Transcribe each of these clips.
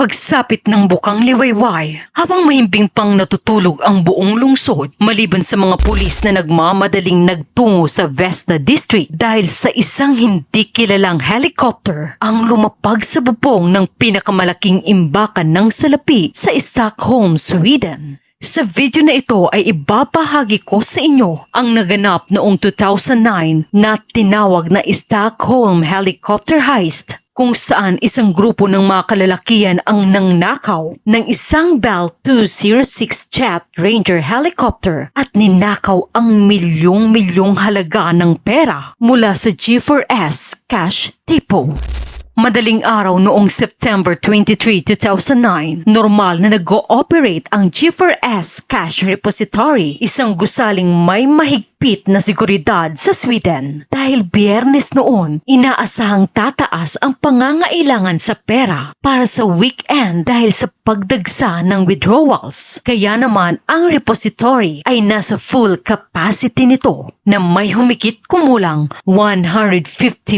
Pagsapit ng bukang liwayway, habang mahimbing pang natutulog ang buong lungsod, maliban sa mga pulis na nagmamadaling nagtungo sa Vesta District dahil sa isang hindi kilalang helicopter ang lumapag sa bubong ng pinakamalaking imbakan ng salapi sa Stockholm, Sweden. Sa video na ito ay ibabahagi ko sa inyo ang naganap noong 2009 na tinawag na Stockholm Helicopter Heist kung saan isang grupo ng mga kalalakihan ang nangnakaw ng isang Bell 206 Jet Ranger helicopter at ninakaw ang milyong-milyong halaga ng pera mula sa G4S Cash Depot. Madaling araw noong September 23, 2009, normal na nag-ooperate ang G4S Cash Repository, isang gusaling may mahigpit na seguridad sa Sweden. Dahil biyernes noon, inaasahang tataas ang pangangailangan sa pera para sa weekend dahil sa pagdagsa ng withdrawals. Kaya naman ang repository ay nasa full capacity nito na may humigit kumulang 150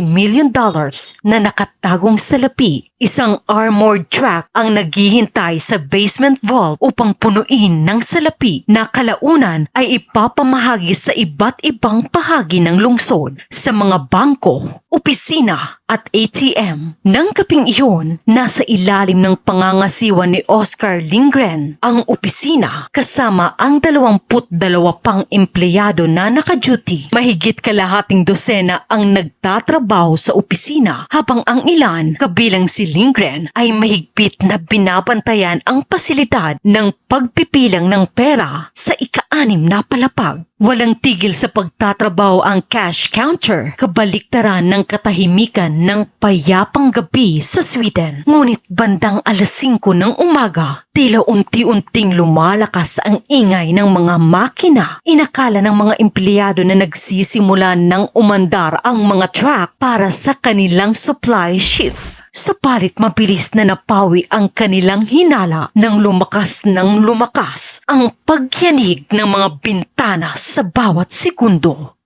million dollars na nakatagong salapi. Isang armored truck ang naghihintay sa basement vault upang punuin ng salapi na kalaunan ay ipapamahagi sa iba't ibang bahagi ng lungsod sa mga bangko, opisina at ATM. Nang kaping iyon, nasa ilalim ng pangangasiwa ni Oscar Lindgren ang opisina kasama ang 22 pang empleyado na naka-duty. Mahigit kalahating dosena ang nagtatrabaho sa opisina habang ang ilan, kabilang si Lindgren, ay mahigpit na binabantayan ang pasilidad ng pagpipilang ng pera sa ika-anim na palapag. Walang tigil sa pagtatrabaho ang cash counter, kabaliktaran ng katahimikan ng payapang gabi sa Sweden. Ngunit bandang alas 5 ng umaga, tila unti-unting lumalakas ang ingay ng mga makina. Inakala ng mga empleyado na nagsisimula ng umandar ang mga truck para sa kanilang supply shift. Supalit mabilis na napawi ang kanilang hinala nang lumakas ng lumakas ang pagyanig ng mga bintana sa bawat segundo.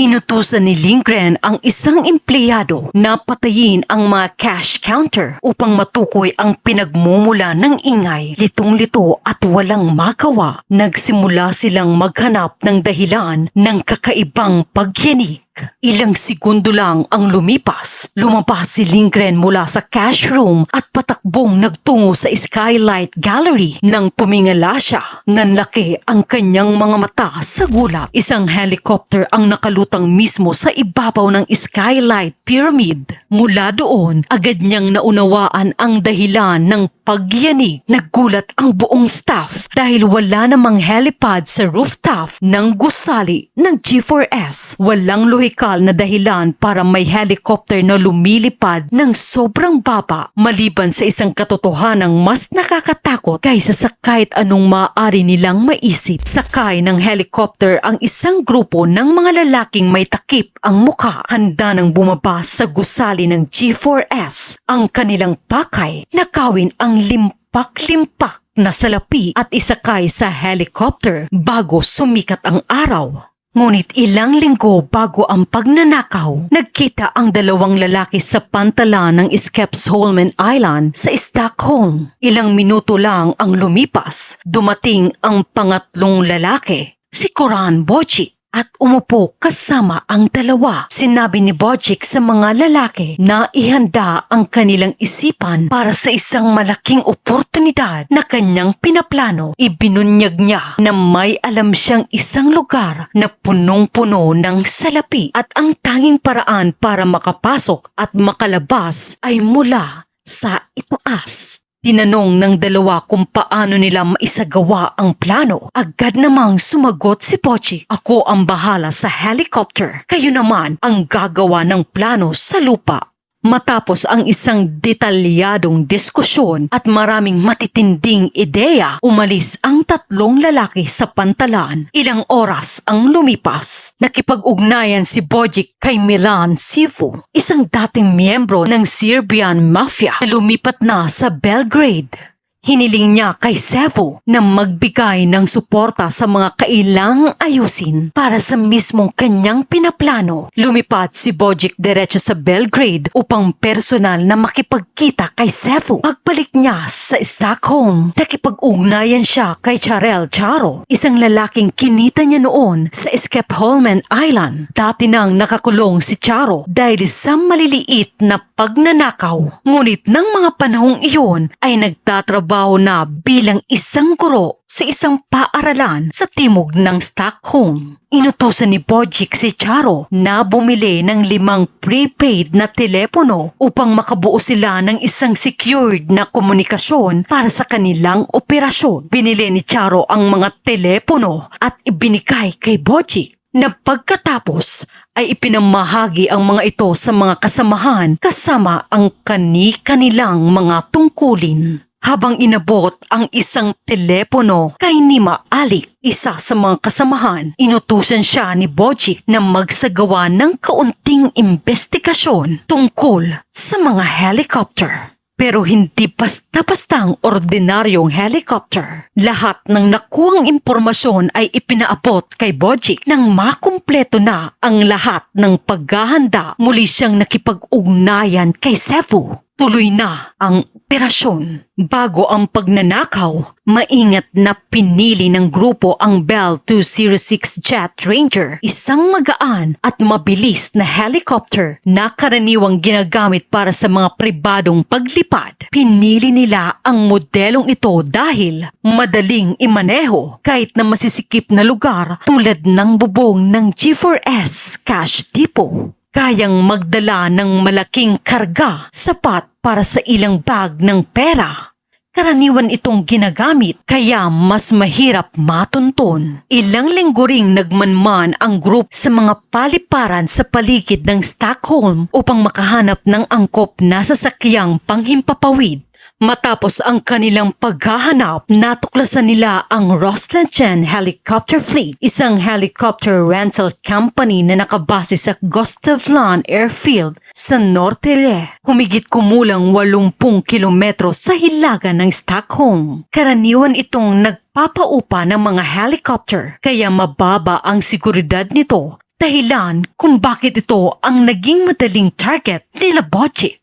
Inutusan ni Lindgren ang isang empleyado na patayin ang mga cash counter upang matukoy ang pinagmumula ng ingay, litong-lito at walang magawa. Nagsimula silang maghanap ng dahilan ng kakaibang pagyanig. Ilang segundo lang ang lumipas. Lumabas si Lindgren mula sa cash room at patakbong nagtungo sa Skylight Gallery nang tumingala siya. Nanlaki ang kanyang mga mata sa gulat. Isang helicopter ang nakalutang mismo sa ibabaw ng Skylight Pyramid. Mula doon, agad niyang naunawaan ang dahilan ng pagyanig. Nagulat ang buong staff dahil wala namang helipad sa rooftop ng gusali ng G4S. Walang lohikal na dahilan para may helicopter na lumilipad ng sobrang baba maliban sa isang katotohanang mas nakakatakot kaysa sa kahit anong maaari nilang maisip. Sakay ng helicopter ang isang grupo ng mga lalaking may takip ang mukha handa ng bumaba sa gusali ng G4S. Ang kanilang pakay nakawin ang limpak-limpak na salapi at isakay sa helicopter bago sumikat ang araw. Ngunit ilang linggo bago ang pagnanakaw, nagkita ang dalawang lalaki sa pantalan ng Skepsholmen Island sa Stockholm. Ilang minuto lang ang lumipas, dumating ang pangatlong lalaki, si Koran Bocic at umupo kasama ang dalawa. Sinabi ni Bojic sa mga lalaki na ihanda ang kanilang isipan para sa isang malaking oportunidad na kanyang pinaplano. Ibinunyag niya na may alam siyang isang lugar na punong-puno ng salapi at ang tanging paraan para makapasok at makalabas ay mula sa itaas. Tinanong ng dalawa kung paano nila maisagawa ang plano. Agad namang sumagot si Pochi. Ako ang bahala sa helicopter. Kayo naman ang gagawa ng plano sa lupa. Matapos ang isang detalyadong diskusyon at maraming matitinding ideya, umalis ang tatlong lalaki sa pantalan. Ilang oras ang lumipas. Nakipag-ugnayan si Bojic kay Milan Sifu, isang dating miyembro ng Serbian Mafia na lumipat na sa Belgrade. Hiniling niya kay Sevo na magbigay ng suporta sa mga kailangang ayusin para sa mismong kanyang pinaplano. Lumipad si Bojic diretso sa Belgrade upang personal na makipagkita kay Sevo. Pagbalik niya sa Stockholm, nakipag-ugnayan siya kay Charel Charo, isang lalaking kinita niya noon sa Skepholmen Island. Dati nang nakakulong si Charo dahil sa maliliit na pagnanakaw. Ngunit ng mga panahong iyon ay nagtatrabaho na bilang isang guro sa isang paaralan sa timog ng Stockholm. Inutusan ni Bojic si Charo na bumili ng limang prepaid na telepono upang makabuo sila ng isang secured na komunikasyon para sa kanilang operasyon. Binili ni Charo ang mga telepono at ibinikay kay Bojic na pagkatapos ay ipinamahagi ang mga ito sa mga kasamahan kasama ang kani-kanilang mga tungkulin. Habang inabot ang isang telepono kay Nima Alik, isa sa mga kasamahan, inutusan siya ni Bojic na magsagawa ng kaunting investigasyon tungkol sa mga helicopter. Pero hindi basta-bastang ordinaryong helicopter. Lahat ng nakuwang impormasyon ay ipinaabot kay Bojic nang makumpleto na ang lahat ng paghahanda. Muli siyang nakipag-ugnayan kay Sefu. Tuloy na ang operasyon. Bago ang pagnanakaw, maingat na pinili ng grupo ang Bell 206 Jet Ranger, isang magaan at mabilis na helicopter na karaniwang ginagamit para sa mga pribadong paglipad. Pinili nila ang modelong ito dahil madaling imaneho kahit na masisikip na lugar tulad ng bubong ng G4S Cash Depot kayang magdala ng malaking karga sapat para sa ilang bag ng pera. Karaniwan itong ginagamit kaya mas mahirap matunton. Ilang linggo ring nagmanman ang group sa mga paliparan sa paligid ng Stockholm upang makahanap ng angkop na sasakyang panghimpapawid. Matapos ang kanilang paghahanap, natuklasan nila ang Roslagen Helicopter Fleet, isang helicopter rental company na nakabase sa Gustavland Airfield sa Norrtälje. Humigit kumulang 80 kilometro sa hilaga ng Stockholm. Karaniwan itong nagpapaupa ng mga helicopter, kaya mababa ang seguridad nito dahilan kung bakit ito ang naging madaling target nila Bojic.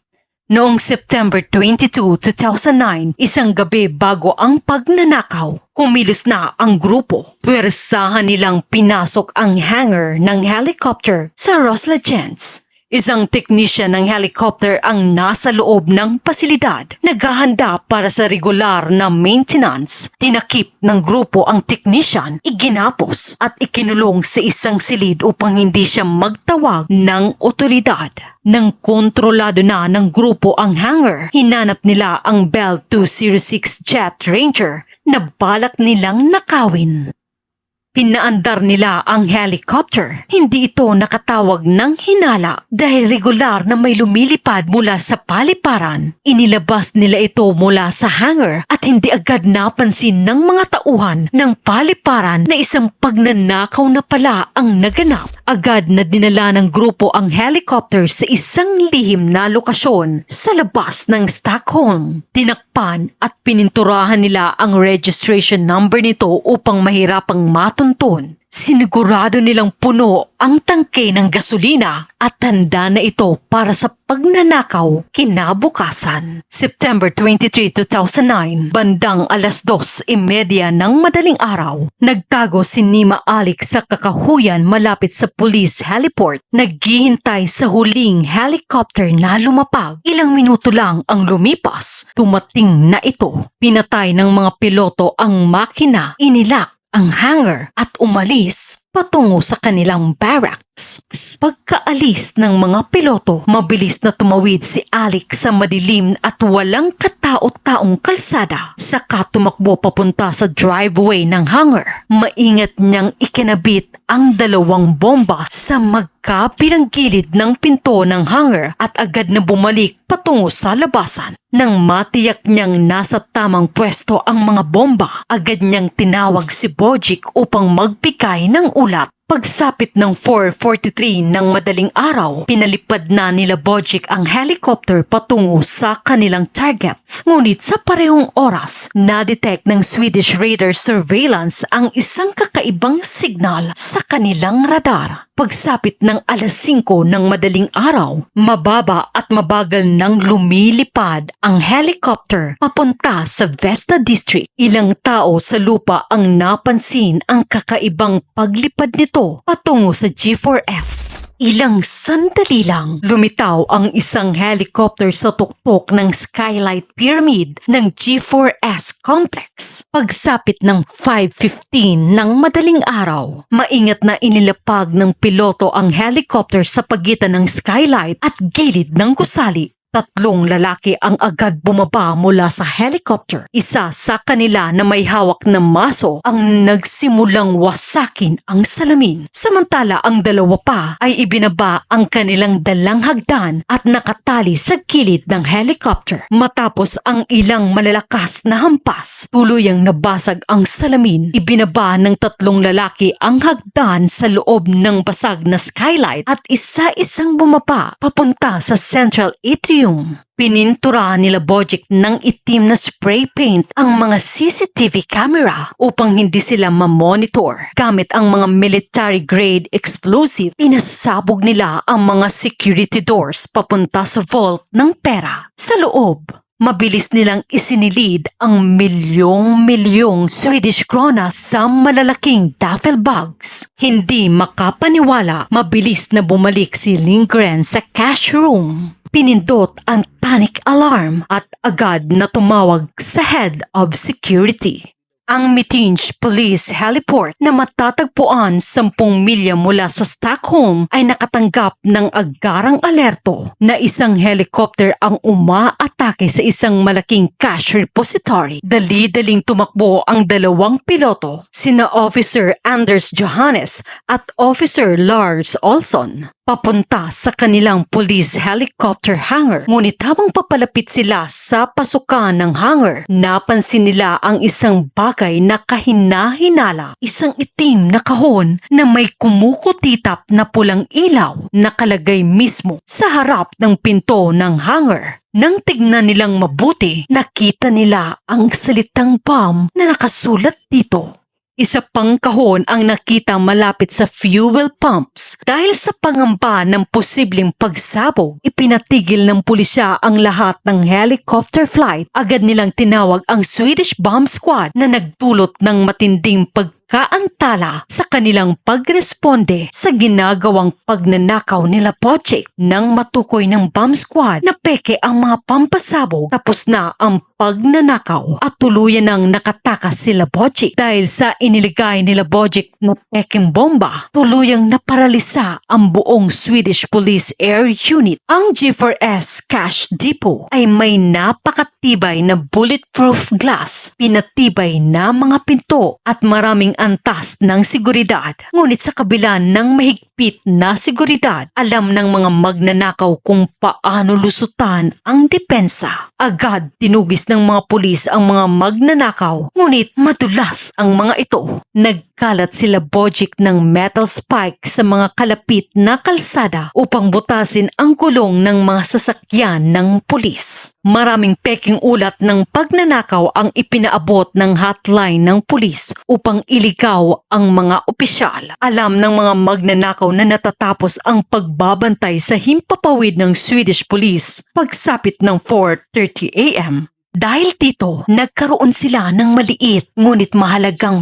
Noong September 22, 2009, isang gabi bago ang pagnanakaw, kumilos na ang grupo. Pwersahan nilang pinasok ang hangar ng helicopter sa Roslagens. Isang technician ng helicopter ang nasa loob ng pasilidad, naghahanda para sa regular na maintenance. Tinakip ng grupo ang technician, iginapos at ikinulong sa isang silid upang hindi siya magtawag ng otoridad. Nang kontrolado na ng grupo ang hangar, hinanap nila ang Bell 206 Jet Ranger na balak nilang nakawin. Pinaandar nila ang helicopter. Hindi ito nakatawag ng hinala dahil regular na may lumilipad mula sa paliparan. Inilabas nila ito mula sa hangar at hindi agad napansin ng mga tauhan ng paliparan na isang pagnanakaw na pala ang naganap. Agad na dinala ng grupo ang helicopter sa isang lihim na lokasyon sa labas ng Stockholm. Tinakpan at pininturahan nila ang registration number nito upang mahirapang matunton. Sinigurado nilang puno ang tangke ng gasolina at handa na ito para sa pagnanakaw kinabukasan. September 23, 2009, bandang alas 2.30 ng madaling araw, nagtago si Nima Alik sa kakahuyan malapit sa police heliport. Naghihintay sa huling helicopter na lumapag. Ilang minuto lang ang lumipas. Tumating na ito. Pinatay ng mga piloto ang makina. Inilak ang hangar at umalis patungo sa kanilang barracks. Pagkaalis ng mga piloto, mabilis na tumawid si Alex sa madilim at walang katao-taong kalsada. Saka tumakbo papunta sa driveway ng hangar. Maingat niyang ikinabit ang dalawang bomba sa magkabilang gilid ng pinto ng hangar at agad na bumalik patungo sa labasan. Nang matiyak niyang nasa tamang pwesto ang mga bomba, agad niyang tinawag si Bojic upang magpikay ng ulat. Pagsapit ng 4.43 ng madaling araw, pinalipad na nila Bojic ang helicopter patungo sa kanilang targets. Ngunit sa parehong oras, na-detect ng Swedish radar surveillance ang isang kakaibang signal sa kanilang radar. Pagsapit ng alas 5 ng madaling araw, mababa at mabagal nang lumilipad ang helicopter papunta sa Vesta District. Ilang tao sa lupa ang napansin ang kakaibang paglipad nito patungo sa G4S. Ilang sandali lang, lumitaw ang isang helicopter sa tuktok ng Skylight Pyramid ng G4S Complex. Pagsapit ng 5.15 ng madaling araw, maingat na inilapag ng piloto ang helicopter sa pagitan ng skylight at gilid ng gusali. Tatlong lalaki ang agad bumaba mula sa helicopter. Isa sa kanila na may hawak na maso ang nagsimulang wasakin ang salamin. Samantala ang dalawa pa ay ibinaba ang kanilang dalang hagdan at nakatali sa gilid ng helicopter. Matapos ang ilang malalakas na hampas, tuluyang nabasag ang salamin. Ibinaba ng tatlong lalaki ang hagdan sa loob ng basag na skylight at isa-isang bumaba papunta sa central atrium. Pinintura nila Bojic ng itim na spray paint ang mga CCTV camera upang hindi sila mamonitor. Gamit ang mga military grade explosive, pinasabog nila ang mga security doors papunta sa vault ng pera. Sa loob, Mabilis nilang isinilid ang milyong-milyong Swedish krona sa malalaking duffel bags. Hindi makapaniwala, mabilis na bumalik si Lindgren sa cash room. Pinindot ang panic alarm at agad na tumawag sa head of security. Ang Mitinj Police Heliport na matatagpuan 10 milya mula sa Stockholm ay nakatanggap ng agarang alerto na isang helicopter ang umaatake sa isang malaking cash repository. Dali-daling tumakbo ang dalawang piloto, sina Officer Anders Johannes at Officer Lars Olson papunta sa kanilang police helicopter hangar. Ngunit habang papalapit sila sa pasukan ng hangar, napansin nila ang isang bagay na kahina-hinala. Isang itim na kahon na may kumukutitap na pulang ilaw nakalagay mismo sa harap ng pinto ng hangar. Nang tignan nilang mabuti, nakita nila ang salitang bomb na nakasulat dito. Isa pang kahon ang nakita malapit sa fuel pumps. Dahil sa pangamba ng posibleng pagsabog, ipinatigil ng pulisya ang lahat ng helicopter flight. Agad nilang tinawag ang Swedish Bomb Squad na nagdulot ng matinding pagkaantala sa kanilang pagresponde sa ginagawang pagnanakaw nila Bojic nang matukoy ng bomb squad na peke ang mga pampasabog tapos na ang pagnanakaw at tuluyan ng nakatakas sila Bojic dahil sa iniligay nila Bojic na peking bomba tuluyang naparalisa ang buong Swedish Police Air Unit. Ang G4S Cash Depot ay may napakatibay na bulletproof glass, pinatibay na mga pinto at maraming antas ng seguridad. Ngunit sa kabila ng mahigpit na seguridad, alam ng mga magnanakaw kung paano lusutan ang depensa. Agad tinugis ng mga pulis ang mga magnanakaw, ngunit madulas ang mga ito. Nagkalat sila Bojic ng metal spike sa mga kalapit na kalsada upang butasin ang gulong ng mga sasakyan ng pulis. Maraming peking ulat ng pagnanakaw ang ipinaabot ng hotline ng pulis upang iligaw ang mga opisyal. Alam ng mga magnanakaw na natatapos ang pagbabantay sa himpapawid ng Swedish police pagsapit ng 4.30 a.m. Dahil dito, nagkaroon sila ng maliit ngunit mahalagang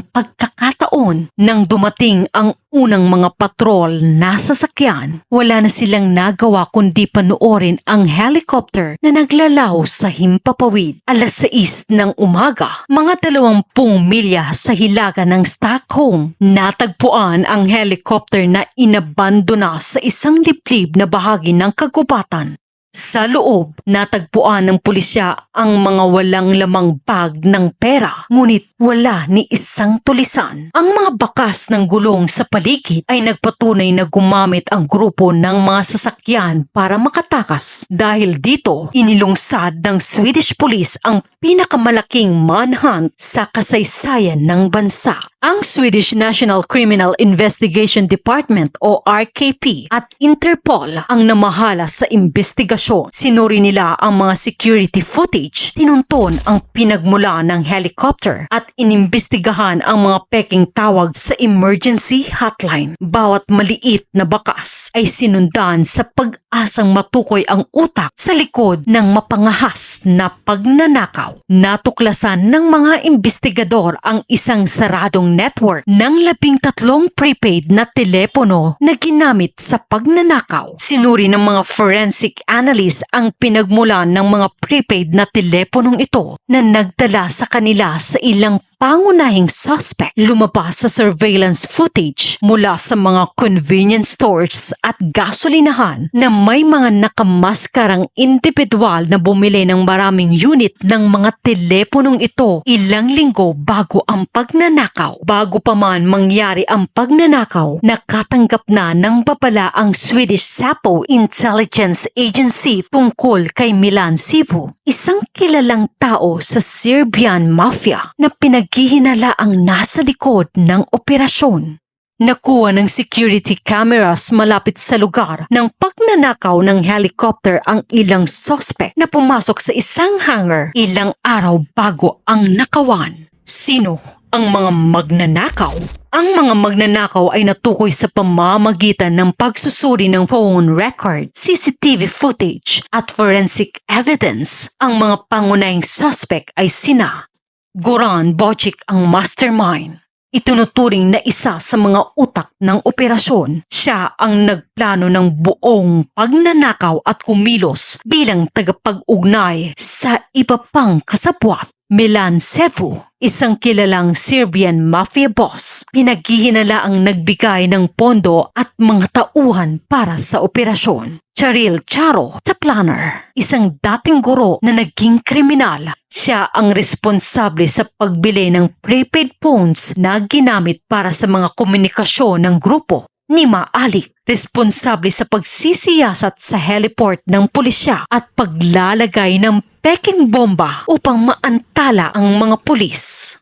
pagkakataon nang dumating ang unang mga patrol na sasakyan. Wala na silang nagawa kundi panoorin ang helicopter na naglalaho sa himpapawid. Alas 6 ng umaga, mga dalawampung milya sa hilaga ng Stockholm, natagpuan ang helicopter na inabandona sa isang liblib na bahagi ng kagubatan. Sa loob, natagpuan ng pulisya ang mga walang lamang bag ng pera, ngunit wala ni isang tulisan. Ang mga bakas ng gulong sa paligid ay nagpatunay na gumamit ang grupo ng mga sasakyan para makatakas. Dahil dito, inilungsad ng Swedish police ang pinakamalaking manhunt sa kasaysayan ng bansa. Ang Swedish National Criminal Investigation Department o RKP at Interpol ang namahala sa investigasyon. Sinuri nila ang mga security footage, tinunton ang pinagmula ng helicopter at inimbestigahan ang mga peking tawag sa emergency hotline. Bawat maliit na bakas ay sinundan sa pag-asang matukoy ang utak sa likod ng mapangahas na pagnanakaw. Natuklasan ng mga investigador ang isang saradong network ng labing tatlong prepaid na telepono na ginamit sa pagnanakaw. Sinuri ng mga forensic analyst ang pinagmulan ng mga prepaid na teleponong ito na nagdala sa kanila sa ilang pangunahing suspect lumabas sa surveillance footage mula sa mga convenience stores at gasolinahan na may mga nakamaskarang individual na bumili ng maraming unit ng mga teleponong ito ilang linggo bago ang pagnanakaw. Bago pa man mangyari ang pagnanakaw, nakatanggap na ng babala ang Swedish Sapo Intelligence Agency tungkol kay Milan Sivu, isang kilalang tao sa Serbian Mafia na pinaghihinala ang nasa likod ng operasyon. Nakuha ng security cameras malapit sa lugar ng pagnanakaw ng helicopter ang ilang suspect na pumasok sa isang hangar ilang araw bago ang nakawan. Sino ang mga magnanakaw? Ang mga magnanakaw ay natukoy sa pamamagitan ng pagsusuri ng phone record, CCTV footage at forensic evidence. Ang mga pangunahing suspect ay sina Goran Bocic ang mastermind. Itunuturing na isa sa mga utak ng operasyon. Siya ang nagplano ng buong pagnanakaw at kumilos bilang tagapag-ugnay sa iba pang kasabwat. Milan Sevu, isang kilalang Serbian mafia boss, pinaghihinala ang nagbigay ng pondo at mga tauhan para sa operasyon. Charil Charo, sa planner, isang dating guro na naging kriminal. Siya ang responsable sa pagbili ng prepaid phones na ginamit para sa mga komunikasyon ng grupo. Nima Alik, responsable sa pagsisiyasat sa heliport ng pulisya at paglalagay ng peking bomba upang maantala ang mga pulis.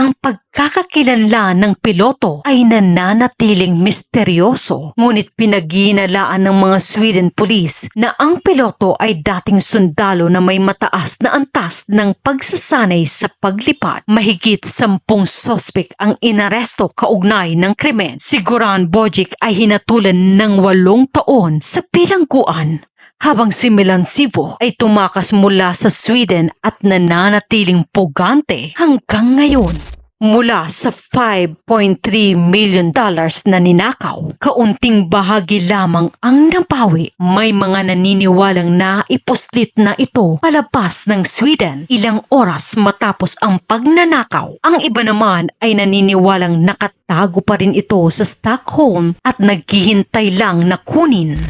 Ang pagkakakilanlan ng piloto ay nananatiling misteryoso ngunit pinaghihinalaan ng mga Sweden police na ang piloto ay dating sundalo na may mataas na antas ng pagsasanay sa paglipad. Mahigit sampung sospek ang inaresto kaugnay ng krimen. Si Goran Bojic ay hinatulan ng walong taon sa bilangguan habang si Milan Sivo ay tumakas mula sa Sweden at nananatiling pugante hanggang ngayon. Mula sa 5.3 million dollars na ninakaw, kaunting bahagi lamang ang napawi. May mga naniniwalang na ipuslit na ito palabas ng Sweden ilang oras matapos ang pagnanakaw. Ang iba naman ay naniniwalang nakatago pa rin ito sa Stockholm at naghihintay lang na kunin.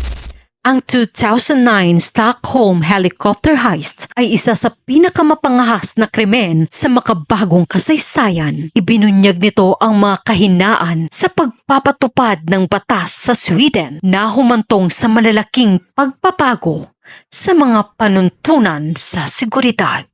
Ang 2009 Stockholm helicopter heist ay isa sa pinakamapangahas na krimen sa makabagong kasaysayan. Ibinunyag nito ang mga kahinaan sa pagpapatupad ng batas sa Sweden na humantong sa malalaking pagpapago sa mga panuntunan sa seguridad.